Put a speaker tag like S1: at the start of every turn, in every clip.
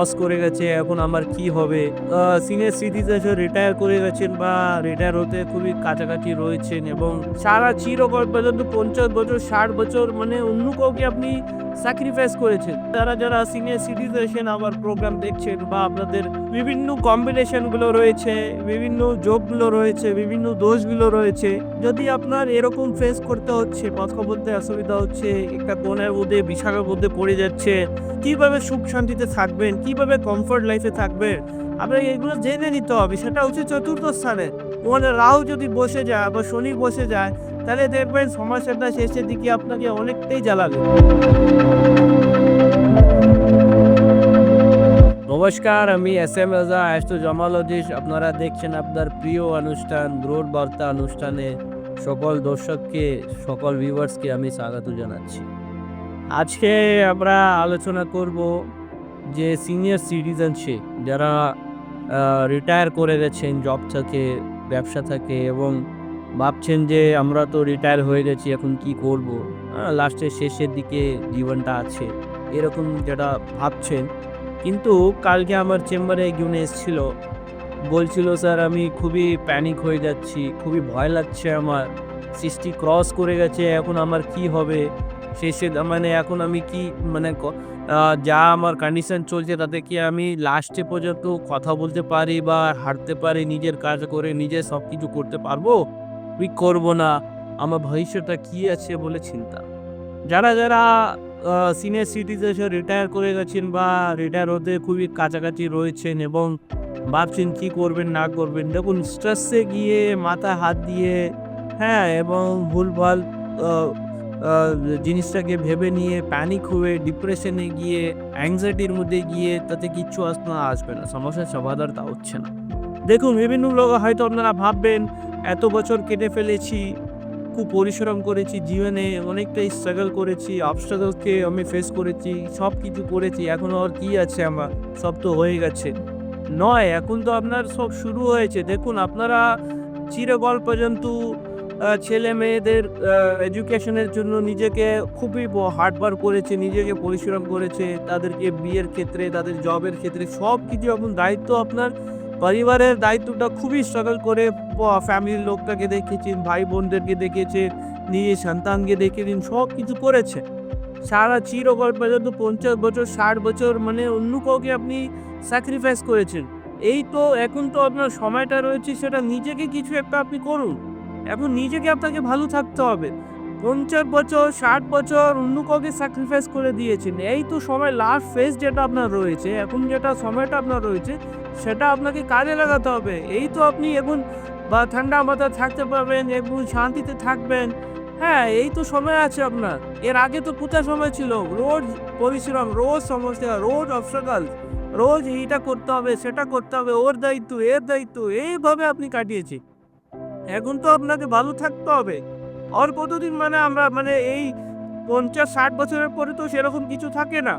S1: Sixty cross করে গেছে, এখন আমার কি হবে? সিনিয়র সিটিজেন রিটায়ার করে গেছেন বা রিটায়ার হতে খুবই কাছাকাছি রয়েছেন এবং সারা চিরকাল পর্যন্ত পঞ্চাশ বছর, ষাট বছর মানে অন্য কাউকে আপনি স্যাক্রিফাইস করেছেন। যারা যারা সিনিয়র সিটিজেন আমার প্রোগ্রাম দেখছেন বা আপনাদের বিভিন্ন কম্বিনেশনগুলো রয়েছে, বিভিন্ন যোগগুলো রয়েছে, বিভিন্ন দোষগুলো রয়েছে, যদি আপনার এরকম ফেস করতে হচ্ছে কথা বলতে অসুবিধা হচ্ছে, একটা কোণের মধ্যে, বিশাখার মধ্যে পড়ে যাচ্ছে, কীভাবে সুখ শান্তিতে থাকবেন, কীভাবে কমফর্ট লাইফে থাকবে? আপনাকে এগুলো জেনে নিতে হবে। সেটা হচ্ছে চতুর্থ স্থানে। মানে রাহু যদি বসে যায় বা শনি বসে যায়, তাহলে দেখবেন সমস্যাটা শেষের দিকে আপনাকে অনেকটাই জ্বালাবে। নমস্কার, আমি S M Raja astrologist আপনারা দেখছেন আপনার প্রিয় অনুষ্ঠান গ্রোথ বার্তা অনুষ্ঠানে সকল দর্শককে, সকল ভিউয়ার্সকে আমি স্বাগত জানাচ্ছি। আজকে আমরা আলোচনা করব যে সিনিয়র সিটিজেনশিপ যারা রিটায়ার করে গেছেন জব থেকে, ব্যবসা থেকে এবং ভাবছেন যে আমরা তো রিটায়ার হয়ে গেছি, এখন কি করব? লাস্টের শেষের দিকে জীবনটা আছে, এরকম যেটা ভাবছেন। কিন্তু কালকে আমার চেম্বারে একজন এসেছিল, বলছিল, স্যার, আমি খুবই প্যানিক হয়ে যাচ্ছি, খুবই ভয় লাগছে আমার, সৃষ্টি ক্রস করে গেছে, এখন আমার কি হবে? শেষে মানে এখন আমি কি মানে যা আমার কন্ডিশন চলছে তাতে কি আমি লাস্টে পর্যন্ত কথা বলতে পারি বা হাঁটতে পারি, নিজের কাজ করে নিজে সব কিছু করতে পারব? তুই করব না। আমার ভবিষ্যৎটা কি আছে বলে চিন্তা। যারা যারা সিনিয়র সিটিজেন রিটায়ার করে গেছেন বা রিটায়ার হতে খুবই কাছাকাছি রয়েছেন এবং ভাবছেন কি করবেন, না করবেন, দেখুন স্ট্রেসে গিয়ে মাথা হাত দিয়ে হ্যাঁ এবং ভুলভাল জিনিসটাকে ভেবে নিয়ে প্যানিক হয়ে ডিপ্রেশনে গিয়ে অ্যাংজাইটির মধ্যে গিয়ে তাতে কিচ্ছু আসবে না আসবে না। সমস্যার সমাধান তা হচ্ছে না। দেখুন, বিভিন্ন লোক হয়তো আপনারা ভাববেন, এত বছর কেটে ফেলেছি, খুব পরিশ্রম করেছি, জীবনে অনেকটাই স্ট্রাগল করেছি অবস্ট্রাগলকে আমি ফেস করেছি সব কিছু করেছি, এখন আর কি আছে আমার? সব তো হয়ে গেছে। নয়, এখন তো আপনার সব শুরু হয়েছে। দেখুন, আপনারা চিরকাল পর্যন্ত ছেলে মেয়েদের এডুকেশনের জন্য নিজেকে খুবই হার্ডওয়ার্ক করেছে, নিজেকে পরিশ্রম করেছে, তাদেরকে বিয়ের ক্ষেত্রে, তাদের জবের ক্ষেত্রে সব কিছু এখন দায়িত্ব আপনার পরিবারের দায়িত্বটা খুবই স্ট্রাগল করে ফ্যামিলির লোকটাকে দেখেছেন, ভাই বোনদেরকে দেখেছেন নিজের সন্তানকে দেখেছেন সব কিছু করেছে। সারা চিরকাল পর্যন্ত পঞ্চাশ বছর, ষাট বছর মানে অন্য কাউকে আপনি স্যাক্রিফাইস করেছেন। এই তো এখন তো আপনার সময়টা রয়েছে, সেটা নিজেকে কিছু একটা আপনি করুন। এখন নিজেকে আপনাকে ভালো থাকতে হবে। পঞ্চাশ বছর, ষাট বছর অন্য কাউকে স্যাক্রিফাইস করে দিয়েছেন। এই তো সময় লাস্ট ফেজ যেটা আপনার রয়েছে, এখন যেটা সময়টা আপনার রয়েছে, সেটা আপনাকে কাজে লাগাতে হবে। এই তো আপনি এখন বা ঠান্ডা মাথায় থাকতে পারবেন এবং শান্তিতে থাকবেন। হ্যাঁ এই তো সময় আছে আপনার। এর আগে তো কোথায় সময় ছিল? রোজ পরিশ্রম, রোজ সমস্যা, রোজ অবস্ট্রাগল রোজ এইটা করতে হবে, সেটা করতে হবে, ওর দায়িত্ব, এর দায়িত্ব, এইভাবে আপনি কাটিয়েছি এখন তো আপনাকে ভালো থাকতে হবে। আর কতদিন মানে আমরা মানে এই পঞ্চাশ, ষাট বছরের পরে তো সেরকম কিছু থাকে না।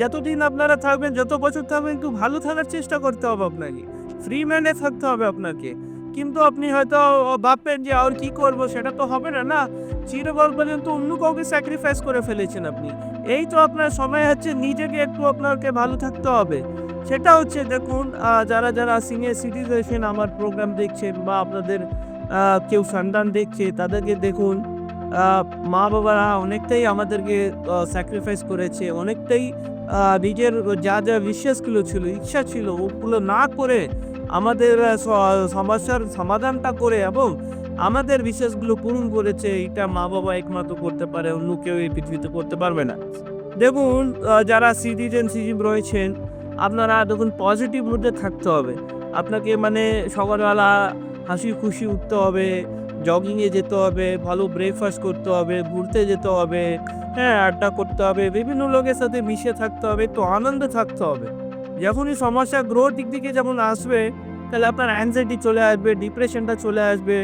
S1: যতদিন আপনারা থাকবেন, যত বছর থাকবেন, একটু ভালো থাকার চেষ্টা করতে হবে আপনাকে। ফ্রি ম্যানে থাকতে হবে আপনাকে। কিন্তু আপনি হয়তো ভাববেন যে আর কি করব, সেটা তো হবে না না? চিরকাল পর্যন্ত অন্য কাউকে স্যাক্রিফাইস করে ফেলেছেন আপনি। এই তো আপনার সময় হচ্ছে, নিজেকে একটু আপনাকে ভালো থাকতে হবে। সেটা হচ্ছে, দেখুন যারা যারা সিনিয়র সিটিজেন আমার প্রোগ্রাম দেখছেন বা আপনাদের কেউ সন্তান দেখছে, তাদেরকে দেখুন। মা বাবারা অনেকটাই আমাদেরকে স্যাক্রিফাইস করেছে। অনেকটাই নিজের যা যা বিশ্বাসগুলো ছিল, ইচ্ছা ছিল, ওগুলো না করে আমাদের সমস্যার সমাধানটা করে এবং আমাদের বিশ্বাসগুলো পূরণ করেছে। এটা মা বাবা একমাত্র করতে পারে, অন্য কেউ এই পৃথিবীতে করতে পারবে না। দেখুন যারা সিটিজেন সিটিজেনশিপ রয়েছেন, আপনারা দেখুন পজিটিভ মধ্যে থাকতে হবে। আপনাকে মানে সকালবেলা হাসি খুশি উঠতে হবে জগিংয়ে যেতে হবে, ভালো ব্রেকফাস্ট করতে হবে, ঘুরতে যেতে হবে হ্যাঁ আড্ডা করতে হবে, বিভিন্ন লোকের সাথে মিশে থাকতে হবে তো আনন্দে থাকতে হবে। যখনই সমস্যা গ্রোথ দিক থেকে যেমন আসবে, তাহলে আপনার অ্যাংজাইটি চলে আসবে ডিপ্রেশনটা চলে আসবে।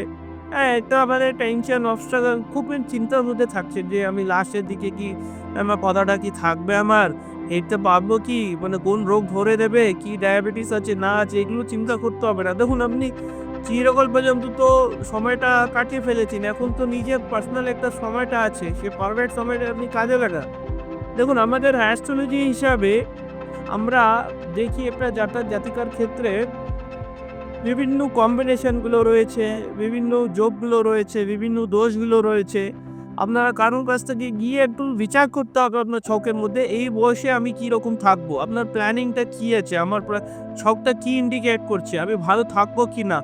S1: হ্যাঁ এটা মানে টেনশন অবস্ট্রাগল খুব চিন্তার মধ্যে থাকছে যে আমি লাস্টের দিকে কি, আমার কথাটা কি থাকবে আমার? হেঁটতে পারব কি? মানে কোন রোগ ধরে দেবে? কি ডায়াবেটিস আছে, না আছে? এগুলো চিন্তা করতে হবে না। দেখুন, আপনি চিরকাল পর্যন্ত তো সময়টা কাটিয়ে ফেলেছেন। এখন তো নিজের পার্সোনাল একটা সময়টা আছে। সে পারফেক্ট সময়টা আপনি কাজে লাগান। দেখুন, আমাদের অ্যাস্ট্রোলজি হিসাবে আমরা দেখি একটা জাতক জাতিকার ক্ষেত্রে বিভিন্ন কম্বিনেশনগুলো রয়েছে, বিভিন্ন যোগগুলো রয়েছে, বিভিন্ন দোষগুলো রয়েছে। আপনারা কারোর কাছ থেকে গিয়ে একটু বিচার করতে হবে আপনার ছকের মধ্যে, এই বয়সে আমি কি রকম থাকব? আপনার প্ল্যানিংটা কী আছে? আমার ছকটা কি ইন্ডিকেট করছে? আমি ভালো থাকব কি না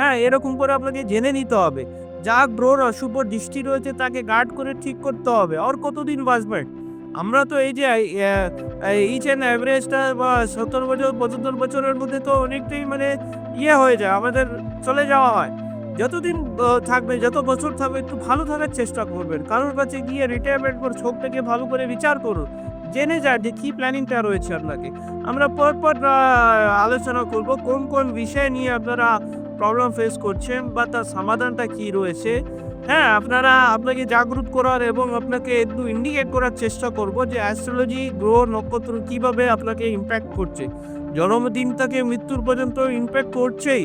S1: হ্যাঁ এরকম করে আপনাকে জেনে নিতে হবে। যা গ্রোর অশুভ দৃষ্টি রয়েছে, তাকে গার্ড করে ঠিক করতে হবে। আর কতদিন বাঁচবেন আমরা তো এই যে ইচ অ্যান্ড অ্যাভারেজটা বা সত্তর বছর, পঁচাত্তর বছরের মধ্যে তো অনেকটাই মানে ইয়ে হয়ে যায়, আমাদের চলে যাওয়া হয়। যতদিন থাকবে, যত বছর থাকবে, একটু ভালো থাকার চেষ্টা করবেন। কারোর কাছে গিয়ে রিটায়ারমেন্ট করে ছোকটাকে ভালো করে বিচার করুন। জেনে যান যে কী প্ল্যানিংটা রয়েছে আপনাকে। আমরা পর পর আলোচনা করব, কোন কোন বিষয় নিয়ে আপনারা প্রবলেম ফেস করছেন, বা তার সমাধানটা কি রয়েছে? হ্যাঁ আপনারা আপনাকে জাগরুক করার এবং আপনাকে একটু ইন্ডিকেট করার চেষ্টা করব যে অ্যাস্ট্রোলজি গ্রহ, নক্ষত্র কীভাবে আপনাকে ইম্প্যাক্ট করছে। জন্মদিন থেকে মৃত্যুর পর্যন্ত ইম্প্যাক্ট করছেই।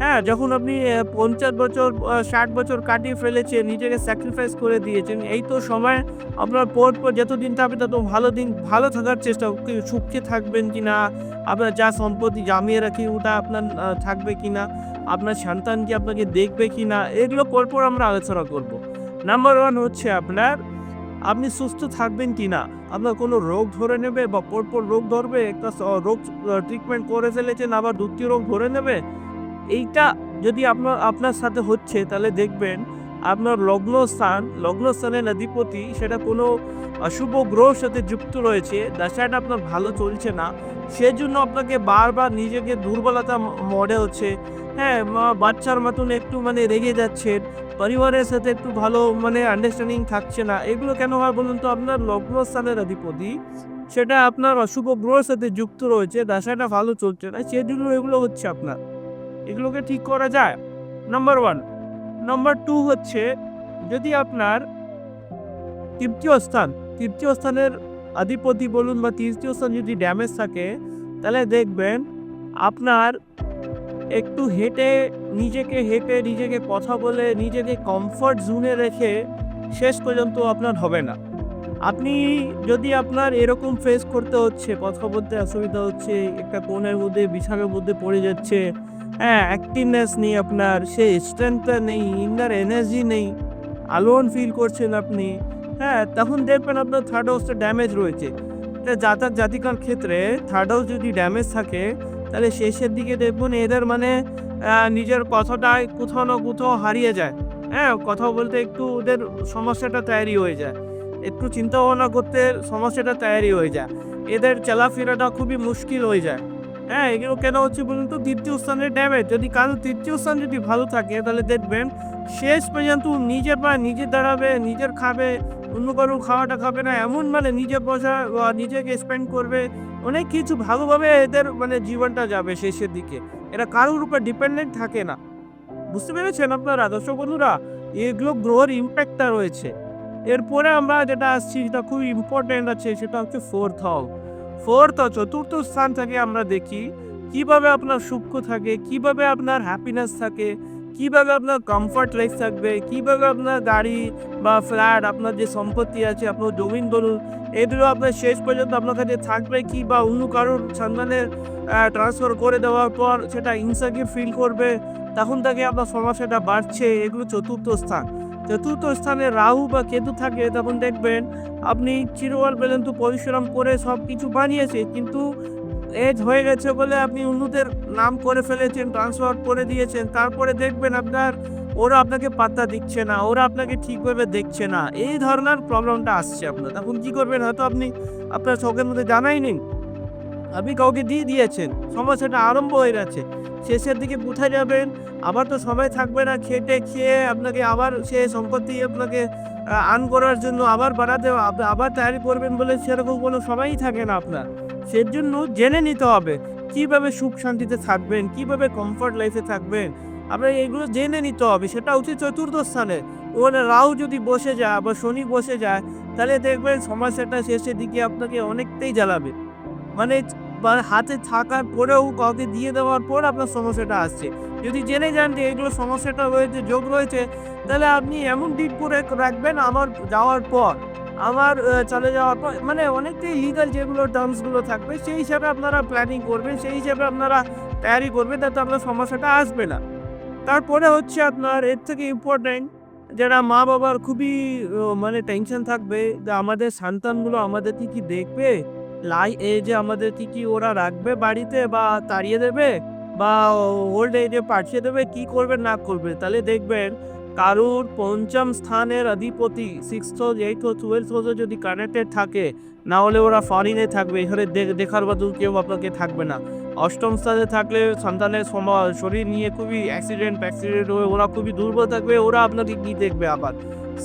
S1: হ্যাঁ যখন আপনি পঞ্চাশ বছর ষাট বছর কাটিয়ে ফেলেছেন, নিজেকে স্যাক্রিফাইস করে দিয়েছেন, এই তো সময় আপনার পর পর যত দিন থাকবে, তত ভালো দিন, ভালো থাকার চেষ্টা সুখে থাকবেন কি না, আপনার যা সম্পত্তি জামিয়ে রাখি, ওটা আপনার থাকবে কি না, আপনার সন্তান কি আপনাকে দেখবে কি না, এগুলো পরপর আমরা আলোচনা করব। নাম্বার ওয়ান হচ্ছে আপনার, আপনি সুস্থ থাকবেন কি না, আপনার কোনো রোগ ধরে নেবে বা পরপর রোগ ধরবে, একটা রোগ ট্রিটমেন্ট করে ফেলেছেন, আবার দ্বিতীয় রোগ ধরে নেবে এইটা যদি আপনার আপনার সাথে হচ্ছে, তাহলে দেখবেন আপনার লগ্ন স্থান, লগ্ন স্থানের অধিপতি সেটা কোনো অশুভ গ্রহের সাথে যুক্ত রয়েছে দশাটা আপনার ভালো চলছে না, সেজন্য আপনাকে বারবার নিজেকে দুর্বলতা মনে হচ্ছে। হ্যাঁ বাচ্চার মতন একটু মানে রেগে যাচ্ছেন, পরিবারের সাথে একটু ভালো মানে আন্ডারস্ট্যান্ডিং থাকছে না, এগুলো কেন হয় বলুন তো? আপনার লগ্ন স্থানের অধিপতি সেটা আপনার অশুভ গ্রহের সাথে যুক্ত রয়েছে দশাটা ভালো চলছে না, সেজন্য এগুলো হচ্ছে আপনার। এগুলোকে ঠিক করা যায়। নাম্বার ওয়ান নাম্বার টু হচ্ছে, যদি আপনার তৃতীয় স্থান, তৃতীয় স্থানের অধিপতি বলুন বা তৃতীয় স্থান যদি ড্যামেজ থাকে, তাহলে দেখবেন আপনার একটু হেঁটে, নিজেকে হেঁটে, নিজেকে কথা বলে, নিজেকে কমফর্ট জোনে রেখে শেষ পর্যন্ত আপনার হবে না। আপনি যদি আপনার এরকম ফেস করতে হচ্ছে, কথা বলতে অসুবিধা হচ্ছে, একটা কোণের মধ্যে, বিছানার মধ্যে পড়ে যাচ্ছে হ্যাঁ অ্যাক্টিভনেস নেই আপনার, সে স্ট্রেংথটা নেই ইনার এনার্জি নেই। আলোন ফিল করছেন আপনি। হ্যাঁ তখন দেখবেন আপনার থার্ড হাউসটা ড্যামেজ রয়েছে। তা জাতক জাতিকার ক্ষেত্রে থার্ড হাউস যদি ড্যামেজ থাকে, তাহলে শেষের দিকে দেখবেন এদের মানে নিজের কথাটাই কোথাও না কোথাও হারিয়ে যায়। হ্যাঁ কথা বলতে একটু ওদের সমস্যাটা তৈরি হয়ে যায়। একটু চিন্তা ভাবনা করতে সমস্যাটা তৈরি হয়ে যায়। এদের চলাফেরাটা খুবই মুশকিল হয়ে যায়। হ্যাঁ এগুলো কেন হচ্ছে বলুন তো? তৃতীয় স্থানের ড্যামেজ যদি কারও তৃতীয় স্থান যদি ভালো থাকে, তাহলে দেখবেন শেষ পর্যন্ত নিজের পায়ে নিজে দাঁড়াবে, নিজের খাবে, অন্য কারও খাওয়াটা খাবে না। এমন মানে নিজে বা নিজেকে স্পেন্ড করবে। অনেক কিছু ভালোভাবে এদের মানে জীবনটা যাবে শেষের দিকে। এরা কারোর উপর ডিপেন্ডেন্ট থাকে না। বুঝতে পেরেছেন আপনারা? দর্শক বন্ধুরা, এগুলো গ্রহের ইম্প্যাক্টটা রয়েছে। এরপরে আমরা যেটা আসছি, যেটা খুব ইম্পর্টেন্ট আছে, সেটা হচ্ছে ফোর্থ হাউস ফোর্থ ও চতুর্থ স্থান থেকে আমরা দেখি কীভাবে আপনার সুখ থাকে, কীভাবে আপনার হ্যাপিনেস থাকে, কীভাবে আপনার কমফর্ট লাইফ থাকবে, কীভাবে আপনার গাড়ি বা ফ্ল্যাট আপনার যে সম্পত্তি আছে, আপনার জমিন, বলুন, এগুলো আপনার শেষ পর্যন্ত আপনার কাছে থাকবে কি বা অন্য কারোর সন্ধানের ট্রান্সফার করে দেওয়ার পর সেটা ইনসাকিউর ফিল করবে, তখন থেকে আপনার সমস্যাটা বাড়ছে, এগুলো চতুর্থ স্থান। চতুর্থ স্থানে রাহু বা কেতু থাকে, তখন দেখবেন আপনি চিরকাল পর্যন্ত পরিশ্রম করে সব কিছু বানিয়েছে, কিন্তু এজ হয়ে গেছে বলে আপনি অন্যদের নাম করে ফেলেছেন ট্রান্সফার করে দিয়েছেন, তারপরে দেখবেন আপনার, ওরা আপনাকে পাত্তা দিচ্ছে না, ওরা আপনাকে ঠিকভাবে দেখছে না, এই ধরনের প্রবলেমটা আসছে আপনার। তখন কী করবেন? হয়তো আপনি আপনার শখের মধ্যে জানাই নেই আপনি কাউকে দিয়ে দিয়েছেন। সমস্যাটা আরম্ভ হয়ে গেছে শেষের দিকে কোথায় যাবেন? আবার তো সময় থাকবে না খেটে খেয়ে আপনাকে আবার সে সম্পত্তি আপনাকে আর্ন করার জন্য আবার বাড়াতে আব- আবার তৈরি করবেন বলে সেরকম কোনো সময়ই থাকে না আপনার। সেজন্য জেনে নিতে হবে, কীভাবে সুখ শান্তিতে থাকবেন, কীভাবে কমফর্ট লাইফে থাকবেন। আপনার এগুলো জেনে নিতে হবে, সেটা উচিত চতুর্থ স্থানে। ওখানে রাহু যদি বসে যায় বা শনি বসে যায়, তাহলে দেখবেন সমস্যাটা শেষের দিকে আপনাকে অনেকটাই জ্বালাবে। মানে বা হাতে থাকার পরেও কাউকে দিয়ে দেওয়ার পর আপনার সমস্যাটা আসছে যদি জেনে যান যে এগুলো সমস্যাটা রয়েছে যোগ রয়েছে তাহলে আপনি এমন ডিট করে রাখবেন আমার যাওয়ার পর আমার চলে যাওয়ার পর মানে অনেকটাই লিগাল যেগুলো টার্মসগুলো থাকবে সেই হিসাবে আপনারা প্ল্যানিং করবেন, সেই হিসাবে আপনারা তৈয়ারি করবেন তাতে আপনার সমস্যাটা আসবে না। তারপরে হচ্ছে আপনার এর থেকে ইম্পোর্টেন্ট যারা মা-বাবার খুবই মানে টেনশন থাকবে যে আমাদের সন্তানগুলো আমাদেরকে কি দেখবে? লাই এজে আমাদেরকে কি কি ওরা রাখবে বাড়িতে বা তাড়িয়ে দেবে? বা ওল্ড এজে পাঠিয়ে দেবে? কি করবে না করবে? তাহলে দেখবেন কারুর পঞ্চম স্থানের অধিপতি 6th house, 8th house, 12th হাউসে যদি কানেক্টেড থাকে, না হলে ওরা ফরেনে থাকবে। এখানে দেখার মতো কেউ আপনাকে থাকবে না। অষ্টম স্থানে থাকলে সন্তানের শরীর নিয়ে খুবই অ্যাক্সিডেন্ট ফ্যাক্সিডেন্ট হয়ে ওরা খুবই দুর্বল থাকবে। ওরা আপনাকে কি দেখবে আবার?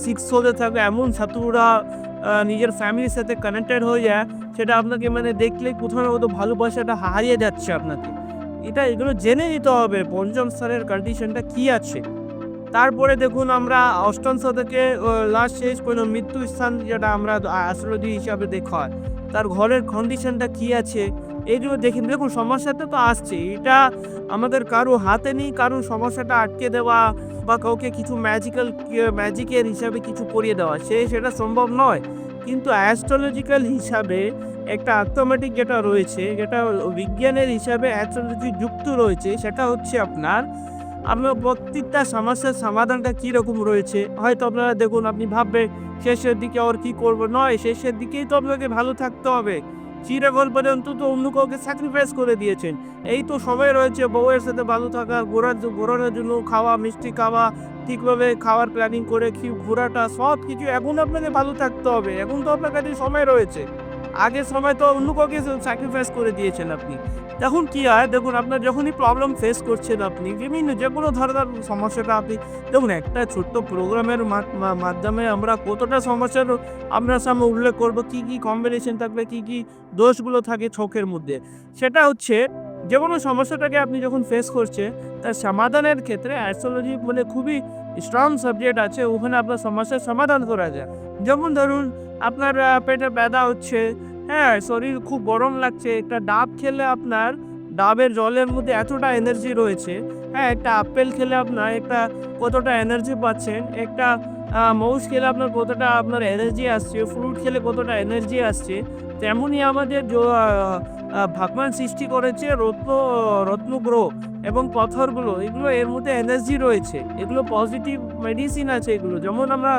S1: সিক্স হাউসে থাকবে এমন শত্রুরা আ নিজের ফ্যামিলির সাথে কানেক্টেড হয়ে যায়, সেটা আপনাকে মানে দেখলে কোথাও না কোথাও ভালোবাসাটা হারিয়ে যাচ্ছে আপনাকে। এটা এগুলো জেনে নিতে হবে পঞ্চম স্তরের কন্ডিশনটা কী আছে। তারপরে দেখুন আমরা অষ্টম শতকে লাস্ট শেষ কোনো মৃত্যু স্থান যেটা আমরা অ্যাস্ট্রোলজি হিসাবে দেখা হয়। তার ঘরের কন্ডিশনটা কী আছে? এইগুলো দেখে দেখুন সমস্যাটা তো আসছেই। এটা আমাদের কারও হাতে নেই কারও সমস্যাটা আটকে দেওয়া বা কাউকে কিছু ম্যাজিক্যাল ম্যাজিকের হিসাবে কিছু করিয়ে দেওয়া। সে সেটা সম্ভব নয়। কিন্তু অ্যাস্ট্রোলজিক্যাল হিসাবে একটা অ্যাথমেটিক যেটা রয়েছে, যেটা বিজ্ঞানের হিসাবে অ্যাস্ট্রোলজি যুক্ত রয়েছে সেটা হচ্ছে আপনার আপনার প্রত্যেকটা সমস্যার সমাধানটা কীরকম রয়েছে। হয়তো আপনারা দেখুন আপনি ভাববেন শেষের দিকে আর কি করব? নয়, শেষের দিকেই তো আপনাকে ভালো থাকতে হবে। চিরকাল পর্যন্ত তো অন্য কাউকে স্যাক্রিফাইস করে দিয়েছেন। এই তো সবাই রয়েছে বউয়ের সাথে ভালো থাকার, ঘোরার ঘোরানোর জন্য খাওয়া, মিষ্টি খাওয়া, ঠিকভাবে খাওয়ার প্ল্যানিং করে ঘোরাটা ঘোরাটা সবকিছু এখন আপনাকে ভালো থাকতে হবে। এখন তো আপনার কাছে সময় রয়েছে। আগের সময় তো অন্য কাউকে স্যাক্রিফাইস করে দিয়েছেন আপনি। তখন কি হয় দেখুন আপনার যখনই প্রবলেম ফেস করছেন আপনি বিভিন্ন যে কোনো ধরনের সমস্যাটা আপনি দেখুন একটা ছোট্ট প্রোগ্রামের মাধ্যমে আমরা কতটা সমস্যার আপনার সামনে উল্লেখ করব, কি, কি কম্বিনেশন থাকবে, কি, কি দোষগুলো থাকে ছকের মধ্যে। সেটা হচ্ছে যে কোনো সমস্যাটাকে আপনি যখন ফেস করছে তার সমাধানের ক্ষেত্রে অ্যাস্ট্রোলজি বলে খুবই স্ট্রং সাবজেক্ট আছে। ওখানে আপনার সমস্যার সমাধান করা যায়। যেমন ধরুন আপনার পেটে ব্যথা হচ্ছে, হ্যাঁ? শরীর খুব গরম লাগছে। একটা ডাব খেলে আপনার ডাবের জলের মধ্যে এতটা এনার্জি রয়েছে, হ্যাঁ? একটা আপেল খেলে আপনার একটা কতটা এনার্জি পাচ্ছেন। একটা মৌস খেলে আপনার কতটা আপনার এনার্জি আসছে, ফ্রুট খেলে কতটা এনার্জি আসছে। তেমনই আমাদের আ সৃষ্টি করেছে রত্ন রত্নগ্রহ এবং পাথরগুলো। এগুলো এর মধ্যে এনার্জি রয়েছে। এগুলো পজিটিভ মেডিসিন আছে এগুলো। যেমন আমরা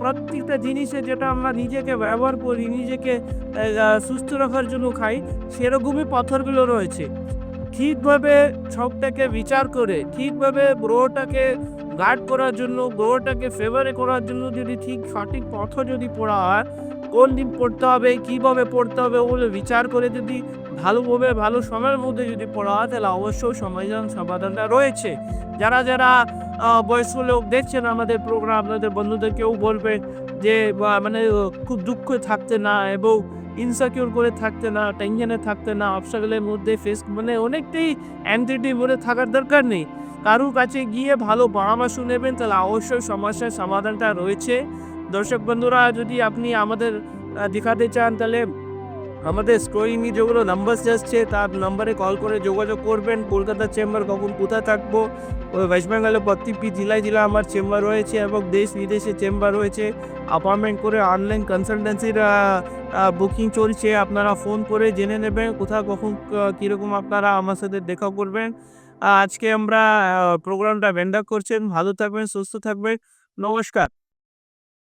S1: প্রত্যেকটা জিনিসে যেটা আমরা নিজেকে ব্যবহার করি, নিজেকে সুস্থ রাখার জন্য খাই, সেরকমই পাথরগুলো রয়েছে। ঠিকভাবে ছকটাকে বিচার করে, ঠিকভাবে গ্রহটাকে গার্ড করার জন্য, গ্রহটাকে ফেভারে করার জন্য যদি ঠিক সঠিক পথ যদি পড়া হয়, কোন দিন পড়তে হবে, কীভাবে পড়তে হবে ওগুলো বিচার করে যদি ভালোভাবে ভালো সময়ের মধ্যে যদি পড়া হয় তাহলে অবশ্যই সমাধান সমাধানটা রয়েছে। যারা, যারা বয়স্ক লোক দেখছেন আমাদের প্রোগ্রাম আপনাদের বন্ধুদেরকেও বলবেন যে মানে খুব দুঃখে থাকতে না এবং ইনসাকিউর করে থাকতে না, টেনশনে থাকতে না, এর মধ্যে ফেস মানে অনেকটাই অ্যান্টিটি মধ্যে থাকার দরকার নেই। কারুর কাছে গিয়ে ভালো পরামর্শ নেবেন তাহলে অবশ্যই সমস্যার সমাধানটা রয়েছে। দর্শক বন্ধুরা যদি আপনি আমাদের দেখাতে চান তাহলে আমাদের স্ক্রলিং যেগুলো নাম্বারস আসছে তার নাম্বারে কল করে যোগাযোগ করবেন। কলকাতার চেম্বার কখন কোথায় থাকব, ওয়েস্ট বেঙ্গলের প্রত্যেকটি জেলায়, জেলায় আমার চেম্বার রয়েছে এবং দেশ বিদেশে চেম্বার রয়েছে। অ্যাপয়েন্টমেন্ট করে অনলাইন কনসালটেন্সির বুকিং চলছে। আপনারা ফোন করে জেনে নেবেন কোথায় কখন কীরকম আপনারা আমার সাথে দেখা করবেন। আজকে আমরা প্রোগ্রামটা আপ করছেন। ভালো থাকবেন, সুস্থ থাকবেন। নমস্কার।